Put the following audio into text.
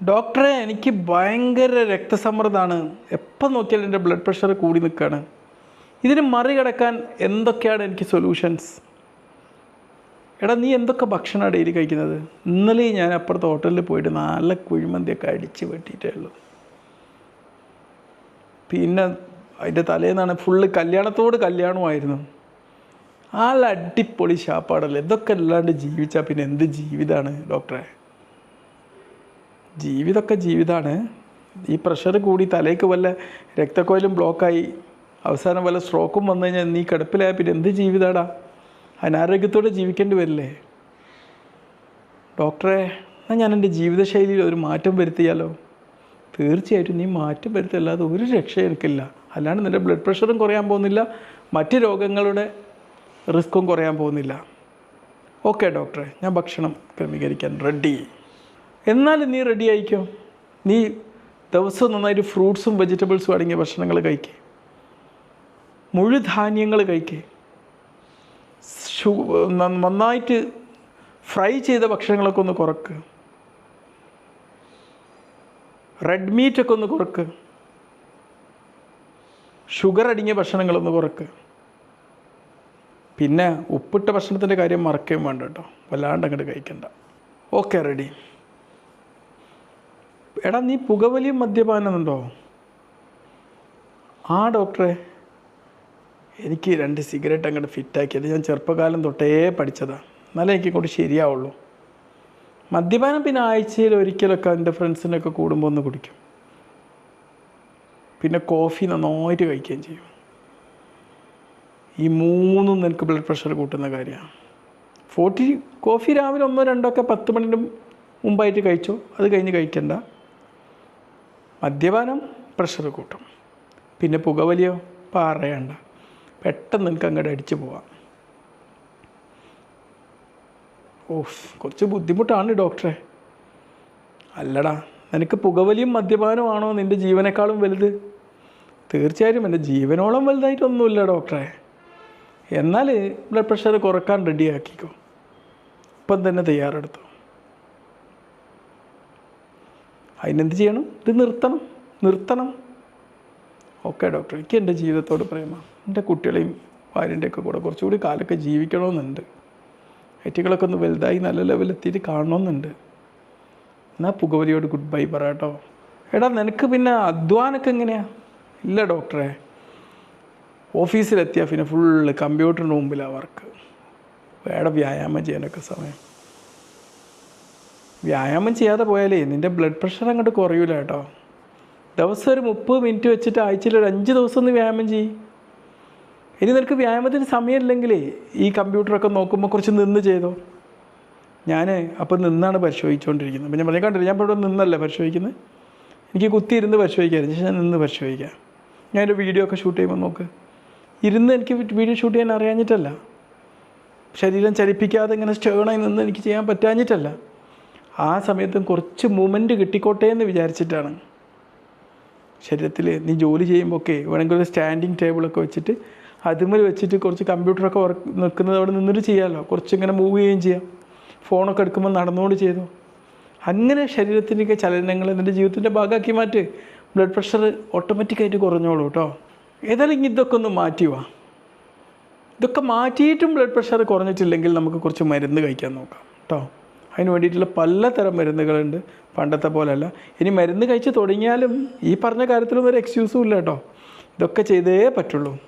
ഡോക്ടറെ എനിക്ക് ഭയങ്കര രക്തസമ്മർദ്ദമാണ്. എപ്പോൾ നോക്കിയാലും എന്റെ ബ്ലഡ് പ്രഷർ കൂടി നിൽക്കുകയാണ്. ഇതിന് മറികടക്കാൻ എന്തൊക്കെയാണ് എനിക്ക് സൊല്യൂഷൻസ് എടാ നീ എന്തൊക്കെ ഭക്ഷണമാണ് ഡെയിലി കഴിക്കുന്നത്? ഇന്നലെ ഞാൻ അപ്പുറത്തെ ഹോട്ടലിൽ പോയിട്ട് നല്ല കുഴിമന്തിയൊക്കെ അടിച്ച് വെട്ടിയിട്ടേ ഉള്ളൂ. പിന്നെ അതിന്റെ തലേന്നാണ് ഫുള്ള് കല്യാണത്തോട് കല്യാണമായിരുന്നു ആൾ അടിപൊളി ഷാപ്പാടല്ലേ ഇതൊക്കെ അല്ലാണ്ട് ജീവിച്ചാൽ പിന്നെ എന്ത് ജീവിതമാണ് ഡോക്ടറെ? ജീവിതമൊക്കെ ജീവിതമാണ് ഈ പ്രഷർ കൂടി തലേക്ക് വല്ല രക്തക്കോയിലും ബ്ലോക്കായി അവസാനം വല്ല സ്ട്രോക്കും വന്നു കഴിഞ്ഞാൽ നീ കിടപ്പിലായ പിന്നെ എന്ത് ജീവിതമാടാ അനാരോഗ്യത്തോടെ ജീവിക്കേണ്ടി വരില്ലേ? ഡോക്ടറെ എന്നാൽ ഞാൻ എന്റെ ജീവിതശൈലിയിൽ ഒരു മാറ്റം വരുത്തിയാലോ? തീർച്ചയായിട്ടും നീ മാറ്റം വരുത്തല്ലാതെ ഒരു രക്ഷ എനിക്കില്ല. അല്ലാണ്ട് നിന്റെ ബ്ലഡ് പ്രഷറും കുറയാൻ പോകുന്നില്ല മറ്റ് രോഗങ്ങളുടെ റിസ്ക്കും കുറയാൻ പോകുന്നില്ല. ഓക്കെ ഡോക്ടറെ ഞാൻ ഭക്ഷണം ക്രമീകരിക്കാൻ റെഡി എന്നാലും നീ റെഡി ആയിക്കോ? നീ ദിവസവും നന്നായിട്ട് ഫ്രൂട്ട്സും വെജിറ്റബിൾസും അടങ്ങിയ ഭക്ഷണങ്ങൾ കഴിക്കേ. മുഴുധാന്യങ്ങൾ കഴിക്കേ. നന്നായിട്ട് ഫ്രൈ ചെയ്ത ഭക്ഷണങ്ങളൊക്കെ ഒന്ന് കുറക്ക്. റെഡ് മീറ്റൊക്കെ ഒന്ന് കുറക്ക്. ഷുഗർ അടങ്ങിയ ഭക്ഷണങ്ങളൊന്ന് കുറക്ക്. പിന്നെ ഉപ്പിട്ട ഭക്ഷണത്തിന്റെ കാര്യം മറക്കുകയും വേണ്ട കേട്ടോ. വല്ലാണ്ട് അങ്ങോട്ട് കഴിക്കണ്ട. ഓക്കെ റെഡി എടാ നീ പുകവലിയും മദ്യപാനമുണ്ടോ? ആ ഡോക്ടറെ എനിക്ക് രണ്ട് സിഗരറ്റ് അങ്ങോട്ട് ഫിറ്റാക്കിയത് ഞാൻ ചെറുപ്പകാലം തൊട്ടേ പഠിച്ചതാണ് എന്നാലേ എനിക്ക് കൂടി ശരിയാവുള്ളൂ. മദ്യപാനം പിന്നെ ആഴ്ചയിൽ ഒരിക്കലൊക്കെ എന്റെ ഫ്രണ്ട്സിനൊക്കെ കൂടുമ്പോൾ ഒന്ന് കുടിക്കും. പിന്നെ കോഫി നന്നായിട്ട് കഴിക്കുകയും ചെയ്യും. ഈ മൂന്നും നിനക്ക് ബ്ലഡ് പ്രഷർ കൂട്ടുന്ന കാര്യമാണ് ഫോർട്ടി കോഫി രാവിലെ ഒന്നോ രണ്ടോ ഒക്കെ പത്ത് മണിന്റെ മുമ്പായിട്ട് കഴിച്ചോ അത് കഴിഞ്ഞ് കഴിക്കണ്ട. മദ്യപാനം പ്രഷർ കൂട്ടും. പിന്നെ പുകവലിയോ പാറയണ്ട. പെട്ടെന്ന് നിനക്ക് അങ്ങോട്ട് അടിച്ചു പോവാം. ഓഫ് കുറച്ച് ബുദ്ധിമുട്ടാണ് ഡോക്ടറെ. അല്ലടാ നിനക്ക് പുകവലിയും മദ്യപാനമാണോ നിന്റെ ജീവനേക്കാളും വലുത്? തീർച്ചയായും എന്റെ ജീവനോളം വലുതായിട്ടൊന്നുമില്ല ഡോക്ടറെ. എന്നാൽ ബ്ലഡ് പ്രഷർ കുറയ്ക്കാൻ റെഡിയാക്കിക്കോ ഇപ്പം തന്നെ തയ്യാറെടുത്തു. അതിനെന്ത് ചെയ്യണം? ഇത് നിർത്തണം. നിർത്തണം. ഓക്കെ ഡോക്ടർ എനിക്ക് എന്റെ ജീവിതത്തോട് പ്രേമ. എന്റെ കുട്ടികളെയും ഭാര്യന്റെയൊക്കെ കൂടെ കുറച്ചുകൂടി കാലൊക്കെ ജീവിക്കണമെന്നുണ്ട്. ഐറ്റികളൊക്കെ ഒന്ന് വലുതായി നല്ല ലെവലെത്തിയിട്ട് കാണണമെന്നുണ്ട്. എന്നാൽ പുകവലിയോട് ഗുഡ് ബൈ പറ കേട്ടോ എടാ നിനക്ക് പിന്നെ അധ്വാനൊക്കെ എങ്ങനെയാണ് ഇല്ല ഡോക്ടറെ. ഓഫീസിലെത്തിയാൽ പിന്നെ ഫുള്ള് കമ്പ്യൂട്ടറിന്റെ മുമ്പിലാണ് വർക്ക്. വേറെ വ്യായാമം ചെയ്യാനൊക്കെ സമയം. വ്യായാമം ചെയ്യാതെ പോയാലേ നിന്റെ ബ്ലഡ് പ്രഷർ അങ്ങോട്ട് കുറയൂല കേട്ടോ. ദിവസം ഒരു മുപ്പത് മിനിറ്റ് വെച്ചിട്ട് ആഴ്ചയിൽ ഒരു അഞ്ച് ദിവസം ഒന്ന് വ്യായാമം ചെയ്യും. ഇനി നിനക്ക് വ്യായാമത്തിന് സമയമില്ലെങ്കിലേ ഈ കമ്പ്യൂട്ടറൊക്കെ നോക്കുമ്പോൾ കുറച്ച് നിന്ന് ചെയ്തോ. ഞാൻ അപ്പോൾ നിന്നാണ് പരിശോധിച്ചുകൊണ്ടിരിക്കുന്നത് അപ്പം ഞാൻ പറഞ്ഞ കണ്ടില്ല ഞാൻ ഇവിടെ നിന്നല്ലേ പരിശോധിക്കുന്നത്? എനിക്ക് കുത്തി ഇരുന്ന് പരിശോധിക്കാമായിരുന്നു പക്ഷേ ഞാൻ നിന്ന് പരിശോധിക്കാം. ഞാൻ ഒരു വീഡിയോ ഒക്കെ ഷൂട്ട് ചെയ്യുമ്പോൾ നോക്ക്. ഇരുന്ന് എനിക്ക് വീഡിയോ ഷൂട്ട് ചെയ്യാൻ അറിയാഞ്ഞിട്ടല്ല. ശരീരം ചലിപ്പിക്കാതെ ഇങ്ങനെ സ്റ്റേണായി നിന്ന് എനിക്ക് ചെയ്യാൻ പറ്റാഞ്ഞിട്ടല്ല. ആ സമയത്തും കുറച്ച് മൂമെന്റ് കിട്ടിക്കോട്ടെ എന്ന് വിചാരിച്ചിട്ടാണ്. ശരീരത്തിൽ നീ ജോലി ചെയ്യുമ്പോൾ ഒക്കെ വേണമെങ്കിൽ ഒരു സ്റ്റാൻഡിങ് ടേബിളൊക്കെ വെച്ചിട്ട് അതുമ്മൽ വെച്ചിട്ട് കുറച്ച് കമ്പ്യൂട്ടറൊക്കെ വർക്ക് നിൽക്കുന്നത് അവിടെ നിന്നിട്ട് ചെയ്യാമല്ലോ കുറച്ച് ഇങ്ങനെ മൂവ് ചെയ്യുകയും ചെയ്യാം. ഫോണൊക്കെ എടുക്കുമ്പോൾ നടന്നുകൊണ്ട് ചെയ്തു. അങ്ങനെ ശരീരത്തിന്റെയൊക്കെ ചലനങ്ങൾ നിന്റെ ജീവിതത്തിന്റെ ഭാഗമാക്കി മാറ്റ്. ബ്ലഡ് പ്രഷർ ഓട്ടോമാറ്റിക്കായിട്ട് കുറഞ്ഞോളൂ കേട്ടോ. ഏതായാലും ഇതൊക്കെ ഒന്ന് മാറ്റി വാ. ഇതൊക്കെ മാറ്റിയിട്ടും ബ്ലഡ് പ്രഷർ കുറഞ്ഞിട്ടില്ലെങ്കിൽ നമുക്ക് കുറച്ച് മരുന്ന് കഴിക്കാൻ നോക്കാം കേട്ടോ. അതിന് വേണ്ടിയിട്ടുള്ള പലതരം മരുന്നുകളുണ്ട്. പണ്ടത്തെ പോലെയല്ല. ഇനി മരുന്ന് കഴിച്ച് തുടങ്ങിയാലും ഈ പറഞ്ഞ കാര്യത്തിലൊന്നും ഒരു എക്സ്ക്യൂസും ഇല്ല കേട്ടോ. ഇതൊക്കെ ചെയ്തേ പറ്റുള്ളൂ.